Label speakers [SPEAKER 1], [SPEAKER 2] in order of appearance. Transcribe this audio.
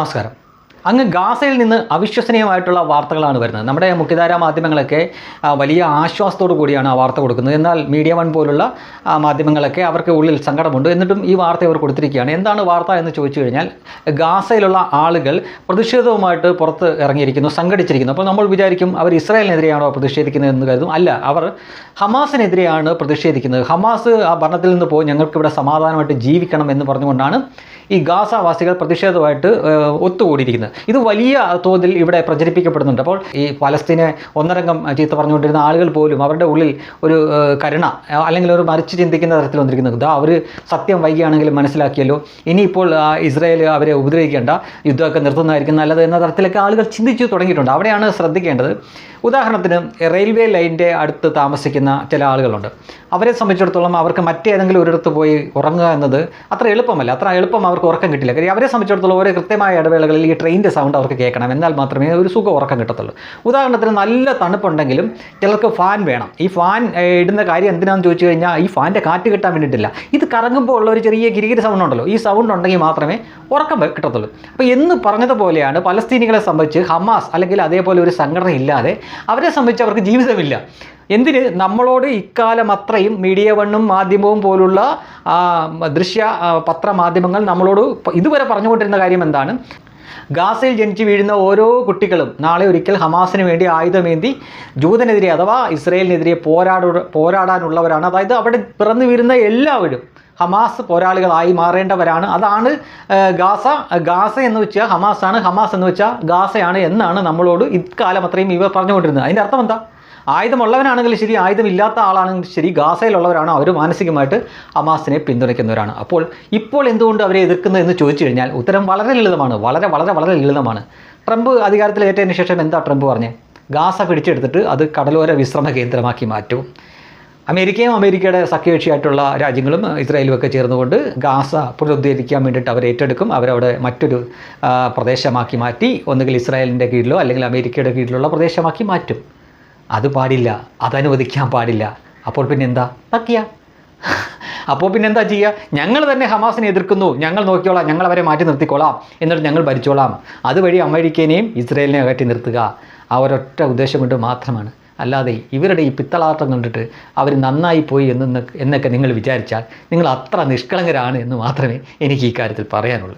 [SPEAKER 1] നമസ്കാരം. അങ്ങ് ഗാസയിൽ നിന്ന് അവിശ്വസനീയമായിട്ടുള്ള വാർത്തകളാണ് വരുന്നത്. നമ്മുടെ മുഖ്യധാര മാധ്യമങ്ങളൊക്കെ വലിയ ആശ്വാസത്തോടു കൂടിയാണ് ആ വാർത്ത കൊടുക്കുന്നത്. എന്നാൽ മീഡിയ വൺ പോലുള്ള മാധ്യമങ്ങളൊക്കെ അവർക്ക് ഉള്ളിൽ സങ്കടമുണ്ട്. എന്നിട്ടും ഈ വാർത്ത അവർ കൊടുത്തിരിക്കുകയാണ്. എന്താണ് വാർത്ത എന്ന് ചോദിച്ചു കഴിഞ്ഞാൽ ഗാസയിലുള്ള ആളുകൾ പ്രതിഷേധവുമായിട്ട് പുറത്ത് ഇറങ്ങിയിരിക്കുന്നു സംഘടിച്ചിരിക്കുന്നു. അപ്പോൾ നമ്മൾ വിചാരിക്കും അവർ ഇസ്രായേലിനെതിരെയാണോ പ്രതിഷേധിക്കുന്നത് എന്ന് കരുതും. അല്ല അവർ ഹമാസിനെതിരെയാണ് പ്രതിഷേധിക്കുന്നത്. ഹമാസ് ആ ഭരണത്തിൽ നിന്ന് പോയി ഞങ്ങൾക്കിവിടെ സമാധാനമായിട്ട് ജീവിക്കണം എന്ന് പറഞ്ഞുകൊണ്ടാണ് ഈ ഗാസാവാസികൾ പ്രതിഷേധമായിട്ട് ഒത്തുകൂടിയിരിക്കുന്നത്. ഇത് വലിയ തോതിൽ ഇവിടെ പ്രചരിപ്പിക്കപ്പെടുന്നുണ്ട്. അപ്പോൾ ഈ പലസ്തീനെ ഒന്നരംഗം ചീത്ത പറഞ്ഞുകൊണ്ടിരുന്ന ആളുകൾ പോലും അവരുടെ ഉള്ളിൽ ഒരു കരുണ അല്ലെങ്കിൽ ഒരു മറിച്ച് ചിന്തിക്കുന്ന തരത്തിൽ വന്നിരിക്കുന്നത് ഇതാ അവർ സത്യം വൈകിയാണെങ്കിലും മനസ്സിലാക്കിയല്ലോ. ഇനിയിപ്പോൾ ഇസ്രായേൽ അവരെ ഉപദ്രവിക്കേണ്ട യുദ്ധമൊക്കെ നിർത്തുന്നതായിരിക്കും നല്ലത് എന്ന തരത്തിലൊക്കെ ആളുകൾ ചിന്തിച്ചു തുടങ്ങിയിട്ടുണ്ട്. അവിടെയാണ് ശ്രദ്ധിക്കേണ്ടത്. ഉദാഹരണത്തിന് റെയിൽവേ ലൈനിന്റെ അടുത്ത് താമസിക്കുന്ന ചില ആളുകളുണ്ട്. അവരെ സംബന്ധിച്ചിടത്തോളം അവർക്ക് മറ്റേതെങ്കിലും ഒരിടത്ത് പോയി ഉറങ്ങുക എന്നത് അത്ര എളുപ്പമല്ല. അത്ര എളുപ്പം അവർക്ക് ഉറക്കം കിട്ടില്ല. കാര്യം അവരെ സംബന്ധിച്ചിടത്തോളം ഓരോ കൃത്യമായ ഇടവേളകളിൽ ഈ ട്രെയിനിന്റെ സൗണ്ട് അവർക്ക് കേൾക്കണം. എന്നാൽ മാത്രമേ ഒരു സുഖം ഉറക്കം കിട്ടത്തുള്ളൂ. ഉദാഹരണത്തിന് നല്ല തണുപ്പുണ്ടെങ്കിലും ചിലർക്ക് ഫാൻ വേണം. ഈ ഫാൻ ഇടുന്ന കാര്യം എന്തിനാണെന്ന് ചോദിച്ചു കഴിഞ്ഞാൽ ഈ ഫാന്റെ കാറ്റ് കിട്ടാൻ വേണ്ടിയിട്ടില്ല. ഇത് കറങ്ങുമ്പോൾ ഉള്ള ഒരു ചെറിയ കിരികിരി സൗണ്ട് ഉണ്ടല്ലോ. ഈ സൗണ്ട് ഉണ്ടെങ്കിൽ മാത്രമേ ഉറക്കം കിട്ടത്തുള്ളൂ. അപ്പോൾ എന്ന് പറഞ്ഞതുപോലെയാണ് പലസ്തീനികളെ സംബന്ധിച്ച് ഹമാസ് അല്ലെങ്കിൽ അതേപോലെ ഒരു സംഘടന ഇല്ലാതെ അവരെ സംബന്ധിച്ച് അവർക്ക് ജീവിതമില്ല. എന്തിന്? നമ്മളോട് ഇക്കാലം അത്രയും മീഡിയ വണ്ണും മാധ്യമവും പോലുള്ള ദൃശ്യ പത്രമാധ്യമങ്ങൾ നമ്മളോട് ഇതുവരെ പറഞ്ഞുകൊണ്ടിരുന്ന കാര്യം എന്താണ്? ഗാസയിൽ ജനിച്ചു വീഴുന്ന ഓരോ കുട്ടികളും നാളെ ഒരിക്കൽ ഹമാസിന് വേണ്ടി ആയുധമേന്തി ജൂതനെതിരെ അഥവാ ഇസ്രയേലിനെതിരെ പോരാട പോരാടാനുള്ളവരാണ്. അതായത് അവിടെ പിറന്നു വീഴുന്ന എല്ലാവരും ഹമാസ് പോരാളികളായി മാറേണ്ടവരാണ്. അതാണ് ഗാസ. ഗാസ എന്ന് വെച്ചാൽ ഹമാസാണ്. ഹമാസ് എന്ന് വെച്ചാൽ ഗാസയാണ് എന്നാണ് നമ്മളോട് ഇക്കാലം അത്രയും ഇവ പറഞ്ഞുകൊണ്ടിരുന്നത്. അതിന്റെ അർത്ഥം എന്താ? ആയുധമുള്ളവനാണെങ്കിലും ശരി ആയുധമില്ലാത്ത ആളാണെങ്കിലും ശരി ഗാസയിലുള്ളവരാണ് അവർ മാനസികമായിട്ട് അമാസിനെ പിന്തുണയ്ക്കുന്നവരാണ്. അപ്പോൾ ഇപ്പോൾ എന്തുകൊണ്ട് അവരെ എതിർക്കുന്നത് എന്ന് ചോദിച്ചു കഴിഞ്ഞാൽ ഉത്തരം വളരെ ലളിതമാണ് വളരെ വളരെ വളരെ ലളിതമാണ്. ട്രംപ് അധികാരത്തിൽ അധികാരത്തിലേറ്റതിന് ശേഷം എന്താ ട്രംപ് പറഞ്ഞത് ഗാസ പിടിച്ചെടുത്തിട്ട് അത് കടലോര വിശ്രമ കേന്ദ്രമാക്കി മാറ്റും. അമേരിക്കയും അമേരിക്കയുടെ സഖ്യകക്ഷിയായിട്ടുള്ള രാജ്യങ്ങളും ഇസ്രായേലും ഒക്കെ ചേർന്നുകൊണ്ട് ഗാസ പുനരുദ്ധരിക്കാൻ വേണ്ടിയിട്ട് അവർ ഏറ്റെടുക്കും. അവരവിടെ മറ്റൊരു പ്രദേശമാക്കി മാറ്റി ഒന്നുകിൽ ഇസ്രായേലിന്റെ കീഴിലോ അല്ലെങ്കിൽ അമേരിക്കയുടെ കീഴിലുള്ള പ്രദേശമാക്കി മാറ്റും. അത് പാടില്ല അതനുവദിക്കാൻ പാടില്ല. അപ്പോൾ പിന്നെ എന്താ? തക്കിയ. അപ്പോൾ പിന്നെ എന്താ ചെയ്യുക ഞങ്ങൾ തന്നെ ഹമാസിനെ എതിർക്കുന്നു. ഞങ്ങൾ നോക്കിക്കോളാം ഞങ്ങൾ അവരെ മാറ്റി നിർത്തിക്കോളാം. എന്നിട്ട് ഞങ്ങൾ ഭരിച്ചോളാം. അതുവഴി അമേരിക്കേനെയും ഇസ്രയേലിനെയും അകറ്റി നിർത്തുക. ആ ഒരൊറ്റ ഉദ്ദേശം കൊണ്ട് മാത്രമാണ്. അല്ലാതെ ഇവരുടെ ഈ പിത്തളാട്ടം കണ്ടിട്ട് അവർ നന്നായി പോയി എന്ന് എന്നൊക്കെ നിങ്ങൾ വിചാരിച്ചാൽ നിങ്ങൾ അത്ര നിഷ്കളങ്കരാണ് എന്ന് മാത്രമേ എനിക്ക് ഈ കാര്യത്തിൽ പറയാനുള്ളൂ.